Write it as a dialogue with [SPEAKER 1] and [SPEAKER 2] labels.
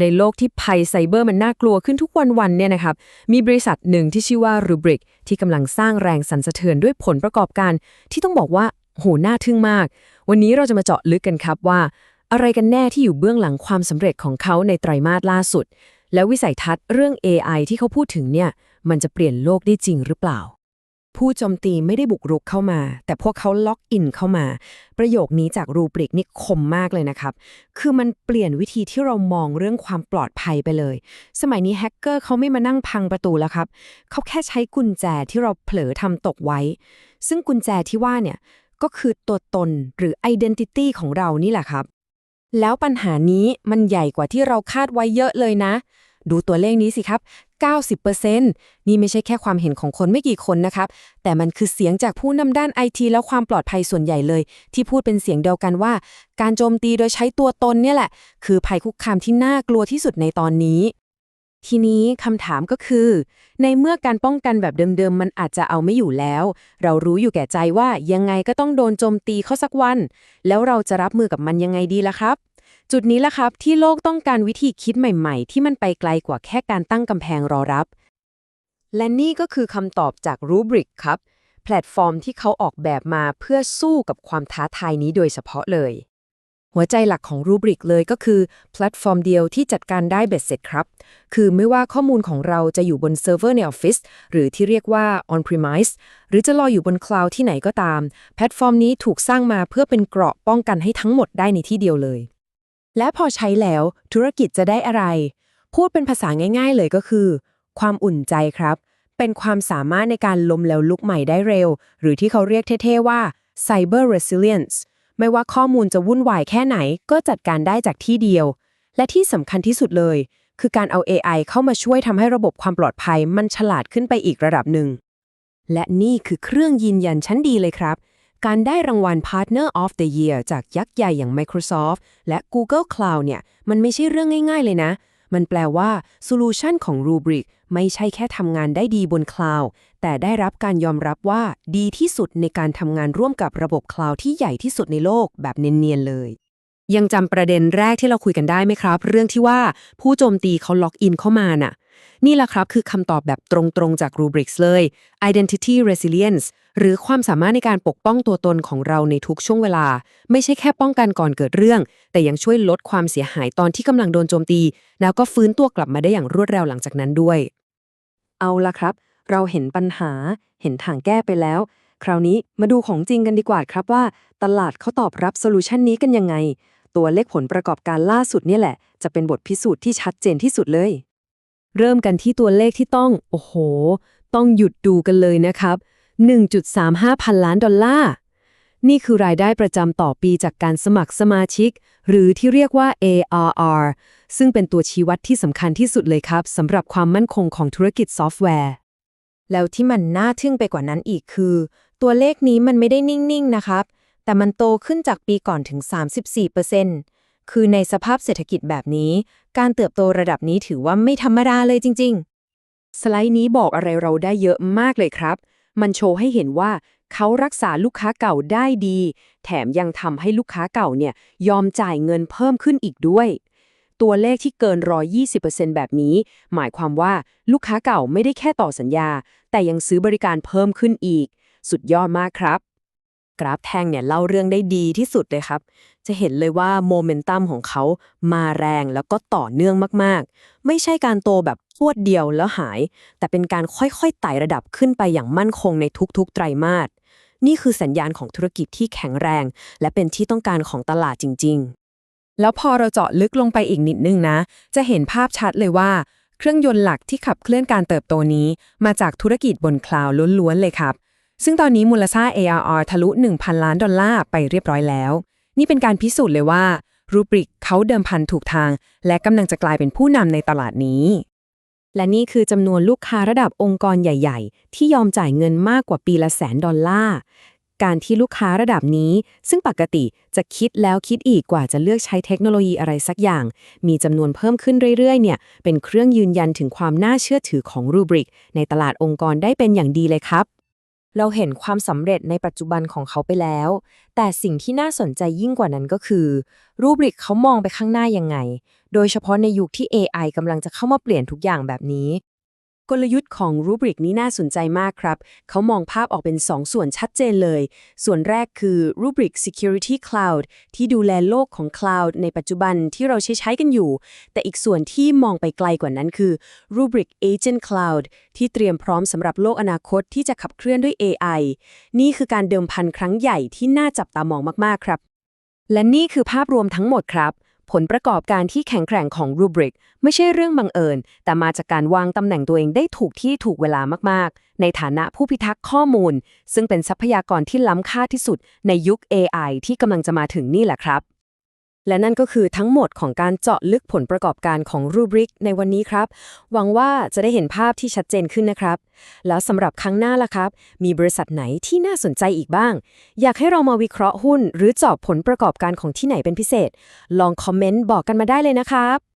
[SPEAKER 1] ในโลกที่ภัยไซเบอร์มันน่ากลัวขึ้นทุกวันๆเนี่ยนะครับมีบริษัทหนึ่งที่ชื่อว่า Rubrik ที่กำลังสร้างแรงสั่นสะเทือนด้วยผลประกอบการ ที่ต้องบอกว่าโหน่าทึ่งมาก วันนี้เราจะมาเจาะลึกกันครับว่า อะไรกันแน่ที่อยู่เบื้องหลังความสำเร็จของเขาในไตรมาสล่าสุด แล้ววิสัยทัศน์เรื่อง AI ที่เขาพูดถึงเนี่ยมันจะเปลี่ยนโลกได้จริงหรือเปล่า ผู้โจมตีไม่ได้บุกรุกเข้ามา แต่พวกเขาล็อกอินเข้ามา ประโยคนี้จากรูปริกนี่คมมากเลยนะครับ คือมันเปลี่ยนวิธีที่เรามองเรื่องความปลอดภัยไปเลย สมัยนี้แฮกเกอร์เขาไม่มานั่งพังประตูแล้วครับ เขาแค่ใช้กุญแจที่เราเผลอทำตกไว้ ซึ่งกุญแจที่ว่าเนี่ยก็คือตัวตนหรือ identity ของเรานี่แหละครับ แล้วปัญหานี้มันใหญ่กว่าที่เราคาดไว้เยอะเลยนะ ดูตัวเลขนี้สิครับ 90%นี่ไม่ใช่แค่ความเห็นของคนไม่กี่คนนะครับ แต่มันคือเสียงจากผู้นำด้านไอทีแล้วความปลอดภัยส่วนใหญ่เลย ที่พูดเป็นเสียงเดียวกันว่า การโจมตีโดยใช้ตัวตนเนี่ยแหละ คือภัยคุกคามที่น่ากลัวที่สุดในตอนนี้ ทีนี้คำถามก็คือ ในเมื่อการป้องกันแบบเดิมๆ มันอาจจะเอาไม่อยู่แล้ว เรารู้อยู่แก่ใจว่ายังไงก็ต้องโดนโจมตีเข้าสักวัน แล้วเราจะรับมือกับมันยังไงดีล่ะครับ จุดนี้ล่ะครับที่โลกต้องการวิธีคิดใหม่ ๆ ที่มันไปไกลกว่าแค่การตั้งกำแพงรอรับ และนี่ก็คือคำตอบจาก Rubrik ครับ แพลตฟอร์มที่เขาออกแบบมาเพื่อสู้กับความท้าทายนี้โดยเฉพาะเลย หัวใจหลักของ Rubrik เลยก็คือแพลตฟอร์มเดียวที่จัดการได้เบ็ดเสร็จครับ คือไม่ว่าข้อมูลของเราจะอยู่บนเซิร์ฟเวอร์ในออฟฟิศหรือที่เรียกว่า on-premise หรือจะลอยอยู่บนคลาวด์ที่ไหนก็ตาม แพลตฟอร์มนี้ถูกสร้างมาเพื่อเป็นเกราะป้องกันให้ทั้งหมดได้ในที่เดียวเลย และพอใช้แล้วธุรกิจจะได้อะไร พูดเป็นภาษาง่าย ๆ เลยก็คือ ความอุ่นใจครับ เป็นความสามารถในการล้มแล้วลุกใหม่ได้เร็ว หรือที่เขาเรียกเท่ๆว่า cyber resilience ไม่ว่าข้อมูลจะวุ่นวายแค่ไหน ก็จัดการได้จากที่เดียว และที่สำคัญที่สุดเลย คือการเอา AI เข้ามาช่วยทำให้ระบบความปลอดภัยมันฉลาดขึ้นไปอีกระดับหนึ่งและนี่คือเครื่องยืนยันชั้นดีเลยครับ การได้รางวัล Partner of the Year จากยักษ์ใหญ่อย่าง Microsoft และ Google Cloud เนี่ย มันไม่ใช่เรื่องง่าย ๆ เลยนะ มันแปลว่าโซลูชันของ Rubrik ไม่ใช่แค่ทำงานได้ดีบนคลาวด์แต่ได้รับการยอมรับว่าดีที่สุดในการทำงานร่วมกับระบบคลาวด์ที่ใหญ่ที่สุดในโลกแบบเนียนๆเลย ยังจำประเด็นแรกที่เราคุยกันได้ไหมครับ เรื่องที่ว่าผู้โจมตีเขาล็อกอินเข้ามาน่ะ นี่แหละครับคือคำตอบแบบตรงๆจาก Rubrics เลย Identity Resilience หรือความสามารถในการปกป้องตัวตนของเราในทุกช่วงเวลา ไม่ใช่แค่ป้องกันก่อนเกิดเรื่อง แต่ยังช่วยลดความเสียหายตอนที่กำลังโดนโจมตี แล้วก็ฟื้นตัวกลับมาได้อย่างรวดเร็วหลังจากนั้นด้วย เอาละครับ เราเห็นปัญหา เห็นทางแก้ไปแล้ว คราวนี้มาดูของจริงกันดีกว่าครับว่า ตลาดเขาตอบรับโซลูชันนี้กันยังไง ตัวเลขผลประกอบการล่าสุดนี่แหละ จะเป็นบทพิสูจน์ที่ชัดเจนที่สุดเลย เริ่มกันที่ตัวเลขที่ต้อง โอ้โห ต้องหยุดดูกันเลยนะครับ 1.35 พันล้านดอลลาร์ นี่คือรายได้ประจำต่อปีจากการสมัครสมาชิก หรือที่เรียกว่า ARR ซึ่งเป็นตัวชี้วัดที่สำคัญที่สุดเลยครับสำหรับความมั่นคงของธุรกิจซอฟต์แวร์ แล้วที่มันน่าทึ่งไปกว่านั้นอีกคือ ตัวเลขนี้มันไม่ได้นิ่ง ๆ นะครับ แต่มันโตขึ้นจากปีก่อนถึง 34% คือในสภาพเศรษฐกิจแบบนี้ การเติบโตระดับนี้ถือว่าไม่ธรรมดาเลยจริง ๆ สไลด์นี้บอกอะไรเราได้เยอะมากเลยครับ มันโชว์ให้เห็นว่าเขารักษาลูกค้าเก่าได้ดี แถมยังทำให้ลูกค้าเก่าเนี่ยยอมจ่ายเงินเพิ่มขึ้นอีกด้วย ตัวเลขที่เกิน 120%แบบนี้ หมายความว่าลูกค้าเก่าไม่ได้แค่ต่อสัญญา แต่ยังซื้อบริการเพิ่มขึ้นอีก สุดยอดมากครับ กราฟแท่งเนี่ยเล่าเรื่องได้ดีที่สุดเลยครับ จะเห็นเลยว่าโมเมนตัมของเขามาแรงแล้วก็ต่อเนื่องมากๆ ไม่ใช่การโตแบบพวดเดียวแล้วหาย แต่เป็นการค่อยๆไต่ระดับขึ้นไปอย่างมั่นคงในทุกๆ ไตรมาส นี่คือสัญญาณของธุรกิจที่แข็งแรง และเป็นที่ต้องการของตลาดจริง ๆ แล้วพอเราเจาะลึกลงไปอีกนิดนึงนะ จะเห็นภาพชัดเลยว่า เครื่องยนต์หลักที่ขับเคลื่อนการเติบโตนี้ มาจากธุรกิจบนคลาวด์ล้วนๆเลยครับ ซึ่งตอนนี้มูลค่า ARR ทะลุ 1,000 ล้านดอลลาร์ไปเรียบร้อยแล้ว นี่เป็นการพิสูจน์เลยว่ารูบริกเขาเดิมพันถูกทาง และกำลังจะกลายเป็นผู้นำในตลาดนี้ และนี่คือจำนวนลูกค้าระดับองค์กรใหญ่ ๆ ที่ยอมจ่ายเงินมากกว่าปีละแสนดอลลาร์ การที่ลูกค้าระดับนี้ ซึ่งปกติจะคิดแล้วคิดอีกกว่าจะเลือกใช้เทคโนโลยีอะไรสักอย่าง มีจำนวนเพิ่มขึ้นเรื่อย ๆ เนี่ย เป็นเครื่องยืนยันถึงความน่าเชื่อถือของรูบริกในตลาดองค์กรได้เป็นอย่างดีเลยครับ เราเห็นความสำเร็จในปัจจุบันของเขาไปแล้ว แต่สิ่งที่น่าสนใจยิ่งกว่านั้นก็คือ รูบริกเขามองไปข้างหน้ายังไง โดยเฉพาะในยุคที่ AI กำลังจะเข้ามาเปลี่ยนทุกอย่างแบบนี้ กลยุทธ์ของรูบริกนี้น่าสนใจมากครับ เขามองภาพออกเป็น 2ส่วนชัดเจนเลย ส่วนแรกคือ Rubrik Security Cloud ที่ดูแลโลกของ Cloud ในปัจจุบันที่เราใช้ใช้กันอยู่ แต่อีกส่วนที่มองไปไกลกว่านั้นคือ Rubrik Agent Cloud ที่เตรียมพร้อมสำหรับโลกอนาคตที่จะขับเคลื่อนด้วย AI นี่คือการเดิมพันครั้งใหญ่ที่น่าจับตามองมากๆครับ และนี่คือภาพรวมทั้งหมดครับ ผลประกอบการที่แข็งแกร่งของรูบริกไม่ใช่เรื่องบังเอิญ แต่มาจากการวางตำแหน่งตัวเองได้ถูกที่ถูกเวลามากๆ ในฐานะผู้พิทักษ์ข้อมูล ซึ่งเป็นทรัพยากรที่ล้ำค่าที่สุดในยุค AI ที่กำลังจะมาถึงนี่แหละครับ และนั่นก็คือทั้งหมดของการเจาะลึกผลประกอบการของรูบริกในวันนี้ครับ หวังว่าจะได้เห็นภาพที่ชัดเจนขึ้นนะครับ แล้วสำหรับครั้งหน้าล่ะครับ มีบริษัทไหนที่น่าสนใจอีกบ้าง อยากให้เรามาวิเคราะห์หุ้น หรือเจาะผลประกอบการของที่ไหนเป็นพิเศษ ลองคอมเมนต์บอกกันมาได้เลยนะครับ